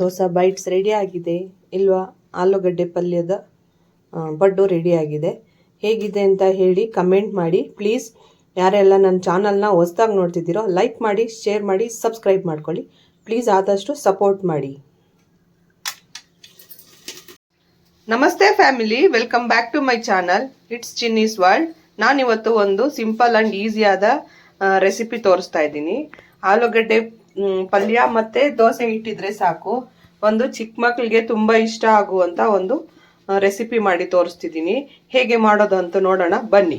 Dosa bites ready ಆಗಿದೆ. ಇಲ್ವಾ? ಆಲೂಗಡ್ಡೆ ಪಲ್ಯದ ಬಡ್ಡು ರೆಡಿ ಆಗಿದೆ. ಹೇಗಿದೆ ಅಂತ ಹೇಳಿ ಕಮೆಂಟ್ ಮಾಡಿ. ಪ್ಲೀಸ್ ಯಾರೆಲ್ಲ ನನ್ನ ಚಾನಲ್ನ ಹೊಸ್ದಾಗಿ ನೋಡ್ತಿದ್ದೀರೋ ಲೈಕ್ ಮಾಡಿ ಶೇರ್ ಮಾಡಿ ಸಬ್ಸ್ಕ್ರೈಬ್ ಮಾಡ್ಕೊಳ್ಳಿ. ಪ್ಲೀಸ್ ಆದಷ್ಟು ಸಪೋರ್ಟ್ ಮಾಡಿ. ನಮಸ್ತೆ family welcome back to my channel it's Chinni's world ನಾನಿವತ್ತು ಒಂದು ಸಿಂಪಲ್ ಆ್ಯಂಡ್ ಈಸಿಯಾದ ರೆಸಿಪಿ ತೋರಿಸ್ತಾ ಇದ್ದೀನಿ. ಆಲೂಗಡ್ಡೆ ಪಲ್ಯ ಮತ್ತೆ ದೋಸೆ ಇಟ್ಟಿದ್ರೆ ಸಾಕು. ಒಂದು ಚಿಕ್ಕ ಮಕ್ಕಳಿಗೆ ತುಂಬ ಇಷ್ಟ ಆಗುವಂಥ ಒಂದು ರೆಸಿಪಿ ಮಾಡಿ ತೋರಿಸ್ತಿದ್ದೀನಿ. ಹೇಗೆ ಮಾಡೋದು ಅಂತ ನೋಡೋಣ, ಬನ್ನಿ.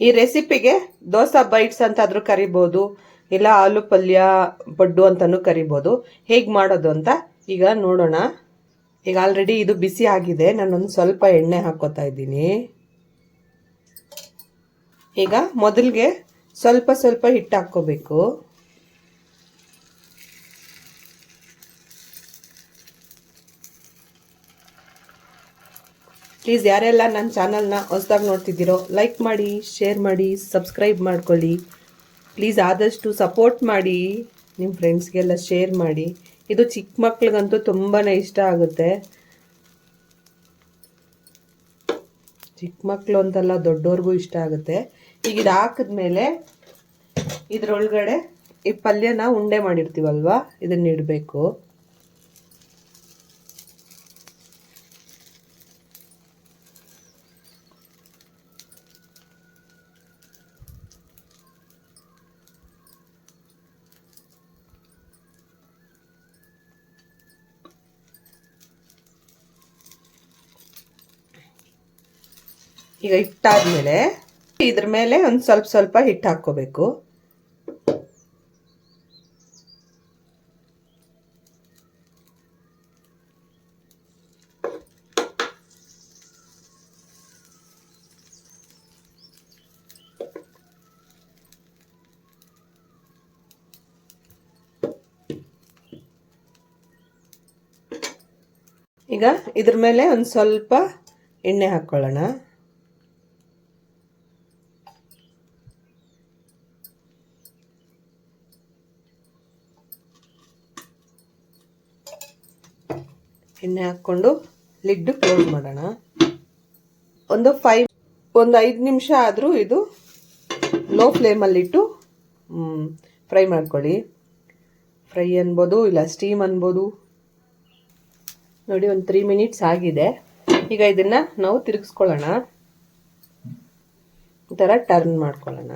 ಈ ರೆಸಿಪಿಗೆ ದೋಸೆ ಬೈಟ್ಸ್ ಅಂತ ಆದ್ರೂ ಕರಿಬೋದು, ಇಲ್ಲ ಆಲೂ ಪಲ್ಯ, ಬಡ್ಡು ಅಂತಲೂ ಕರಿಬೋದು. ಹೇಗೆ ಮಾಡೋದು ಅಂತ ಈಗ ನೋಡೋಣ. ಈಗ ಆಲ್ರೆಡಿ ಇದು ಬಿಸಿ ಆಗಿದೆ, ನಾನೊಂದು ಸ್ವಲ್ಪ ಎಣ್ಣೆ ಹಾಕೋತಾ ಇದ್ದೀನಿ. ಈಗ ಮೊದಲಿಗೆ ಸ್ವಲ್ಪ ಸ್ವಲ್ಪ ಹಿಟ್ಟು ಹಾಕ್ಕೋಬೇಕು. ಪ್ಲೀಸ್ ಯಾರೆಲ್ಲ ನನ್ನ ಚಾನಲ್ನ ಹೊಸ್ದಾಗಿ ನೋಡ್ತಿದ್ದೀರೋ ಲೈಕ್ ಮಾಡಿ ಶೇರ್ ಮಾಡಿ ಸಬ್ಸ್ಕ್ರೈಬ್ ಮಾಡ್ಕೊಳ್ಳಿ. ಪ್ಲೀಸ್ ಆದಷ್ಟು ಸಪೋರ್ಟ್ ಮಾಡಿ ನಿಮ್ಮ ಫ್ರೆಂಡ್ಸ್ಗೆಲ್ಲ ಶೇರ್ ಮಾಡಿ. ಇದು ಚಿಕ್ಕ ಮಕ್ಳಿಗಂತೂ ತುಂಬಾ ಇಷ್ಟ ಆಗುತ್ತೆ. ಚಿಕ್ಕ ಮಕ್ಕಳು ಅಂತಲ್ಲ ದೊಡ್ಡವ್ರಿಗೂ ಇಷ್ಟ ಆಗುತ್ತೆ. ಈಗ ಇದು ಹಾಕಿದ್ಮೇಲೆ ಇದ್ರೊಳಗಡೆ ಈ ಪಲ್ಯನ ಉಂಡೆ ಮಾಡಿರ್ತೀವಲ್ವಾ, ಇದನ್ನ ಇಡಬೇಕು. ಈಗ ಹಿಟ್ಟಾದ್ಮೇಲೆ ಇದ್ರ ಮೇಲೆ ಒಂದು ಸ್ವಲ್ಪ ಸ್ವಲ್ಪ ಹಿಟ್ಟು ಹಾಕ್ಕೋಬೇಕು. ಈಗ ಇದ್ರ ಮೇಲೆ ಒಂದು ಸ್ವಲ್ಪ ಎಣ್ಣೆ ಹಾಕ್ಕೊಳ್ಳೋಣ. ಎಣ್ಣೆ ಹಾಕ್ಕೊಂಡು ಲಿಡ್ ಕ್ಲೋಸ್ ಮಾಡೋಣ. ಒಂದು ಫೈವ್ ಒಂದು ಐದು ನಿಮಿಷ ಆದರೂ ಇದು ಲೋ ಫ್ಲೇಮಲ್ಲಿಟ್ಟು ಫ್ರೈ ಮಾಡ್ಕೊಳ್ಳಿ. ಫ್ರೈ ಅನ್ಬೋದು, ಇಲ್ಲ ಸ್ಟೀಮ್ ಅನ್ಬೋದು. ನೋಡಿ, ಒಂದು ತ್ರೀ ಮಿನಿಟ್ಸ್ ಆಗಿದೆ. ಈಗ ಇದನ್ನು ನಾವು ತಿರುಗಿಸ್ಕೊಳ್ಳೋಣ. ಈ ಥರ ಟರ್ನ್ ಮಾಡ್ಕೊಳ್ಳೋಣ.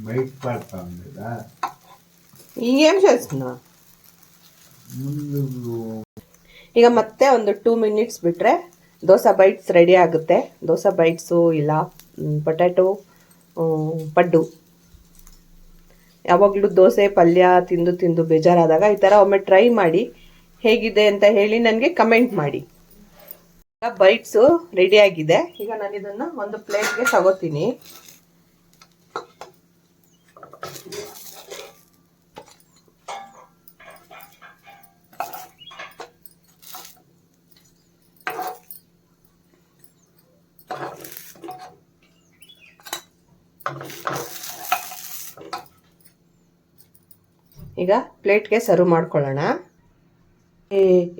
బయట పడతాం కదా ఏం చేస్తున్నా ముందు ಈಗ ಮತ್ತೆ ಒಂದು ಟೂ ಮಿನಿಟ್ಸ್ ಬಿಟ್ಟರೆ ದೋಸೆ ಬೈಟ್ಸ್ ರೆಡಿ ಆಗುತ್ತೆ ದೋಸೆ ಬೈಟ್ಸು ಇಲ್ಲ ಪೊಟ್ಯಾಟೊ ಪಡ್ಡು ಯಾವಾಗಲೂ ದೋಸೆ ಪಲ್ಯ ತಿಂದು ತಿಂದು ಬೇಜಾರಾದಾಗ ಈ ಥರ ಒಮ್ಮೆ ಟ್ರೈ ಮಾಡಿ ಹೇಗಿದೆ ಅಂತ ಹೇಳಿ ನನಗೆ ಕಮೆಂಟ್ ಮಾಡಿ ಈಗ ಬೈಟ್ಸು ರೆಡಿ ಆಗಿದೆ ಈಗ ನಾನು ಇದನ್ನು ಒಂದು ಪ್ಲೇಟ್ಗೆ ತಗೋತೀನಿ ಈಗ ಪ್ಲೇಟ್ಗೆ ಸರ್ವ್ ಮಾಡ್ಕೊಳ್ಳೋಣ.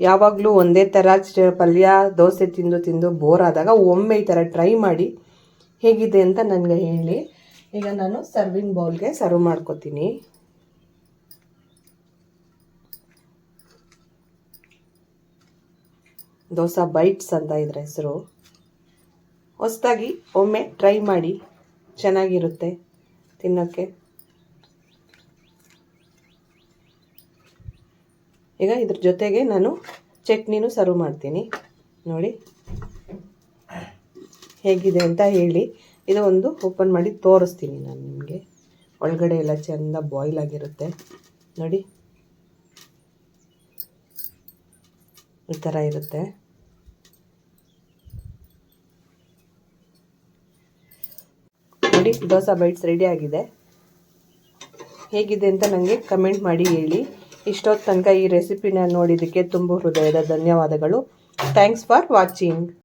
ಯಾವಾಗಲೂ ಒಂದೇ ಥರ ಪಲ್ಯ, ದೋಸೆ ತಿಂದು ತಿಂದು ಬೋರ್ ಆದಾಗ ಒಮ್ಮೆ ಈ ಥರ ಟ್ರೈ ಮಾಡಿ ಹೇಗಿದೆ ಅಂತ ನನಗೆ ಹೇಳಿ. ಈಗ ನಾನು ಸರ್ವಿಂಗ್ ಬೌಲ್ಗೆ ಸರ್ವ್ ಮಾಡ್ಕೋತೀನಿ. ದೋಸೆ ಬೈಟ್ಸ್ ಅಂತ ಇದ್ರ ಹೆಸರು. ಹೊಸದಾಗಿ ಒಮ್ಮೆ ಟ್ರೈ ಮಾಡಿ ಚೆನ್ನಾಗಿರುತ್ತೆ ತಿನ್ನೋಕ್ಕೆ. ಈಗ ಇದ್ರ ಜೊತೆಗೆ ನಾನು ಚಟ್ನಿನೂ ಸರ್ವ್ ಮಾಡ್ತೀನಿ. ನೋಡಿ. ಹೇಗಿದೆ ಅಂತ ಹೇಳಿ. ಇದು ಒಂದು ಓಪನ್ ಮಾಡಿ ತೋರಿಸ್ತೀನಿ ನಾನು ನಿಮಗೆ. ಒಳಗಡೆ ಎಲ್ಲ ಚೆಂದ ಬಾಯ್ಲ್ ಆಗಿರುತ್ತೆ. ನೋಡಿ. ಈ ಥರ ಇರುತ್ತೆ. ನೋಡಿ, ದೋಸೆ ಬೈಟ್ಸ್ ರೆಡಿ ಆಗಿದೆ. ಹೇಗಿದೆ ಅಂತ ನನಗೆ ಕಮೆಂಟ್ ಮಾಡಿ ಹೇಳಿ. ಇಷ್ಟೊತ್ತು ತನಕ ಈ ರೆಸಿಪಿನ ನೋಡಿದ್ದಕ್ಕೆ ತುಂಬ ಹೃದಯದ ಧನ್ಯವಾದಗಳು. Thanks for watching